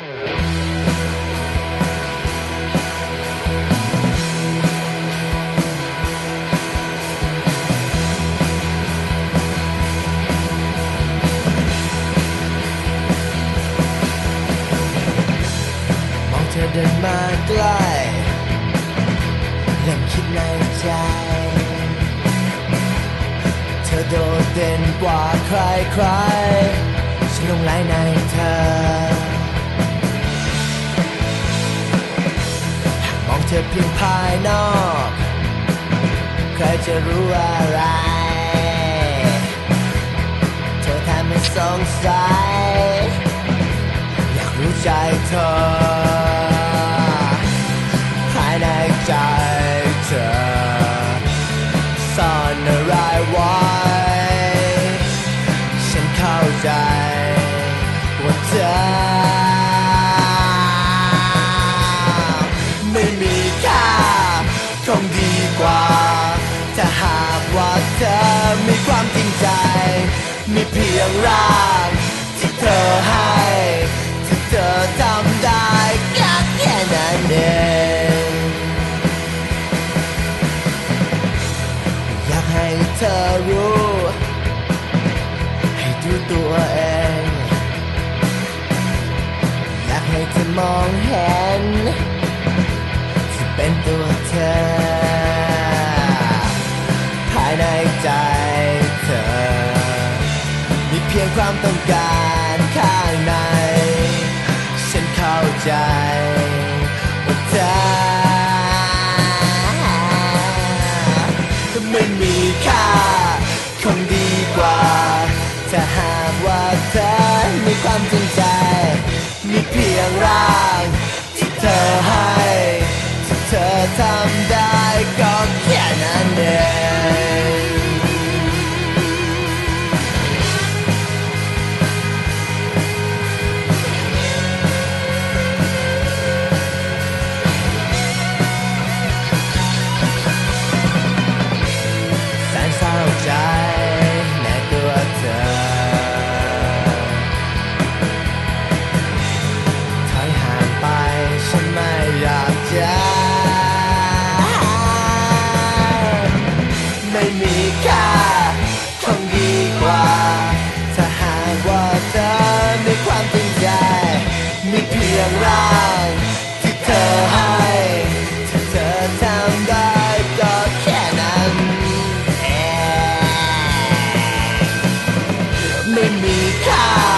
มองเธอเดินมาใกล้เริ่มคิดในใจ เธอโดดเด่นกว่าใครๆฉันหลงไหลในเธอ เธอเพียงภายนอก ใครจะรู้อะไร เธอแทบไม่สงสัย อยากรู้ใจเธอ ภายในใจเธอซ่อนอะไรไว้ ฉันเข้าใจ กว่าถ้าหากว่าเธอมีความจริงใจ มีเพียงร่างที่เธอให้ถ้าเธอทำได้ก็แค่นั้นเองอยากให้เธอรู้ ให้ดูตัวเองอยากให้เธอมองเห็นที่เป็นตัวเธอ เพียงความต้องการข้างใน ฉันเข้าใจว่าเธอไม่มีค่าคงดีกว่า ถ้าหากว่าเธอมีความจริงใจ มีเพียงร่างที่เธอให้ ที่เธอทำได้ก็แค่นั้นเอง มีค่าคงดีกว่า ถ้าหากว่าเธอมีความจริงใจ มีเพียงร่างที่เธอให้ถ้าเธอทำได้ก็แค่นั้นไม่มีค่า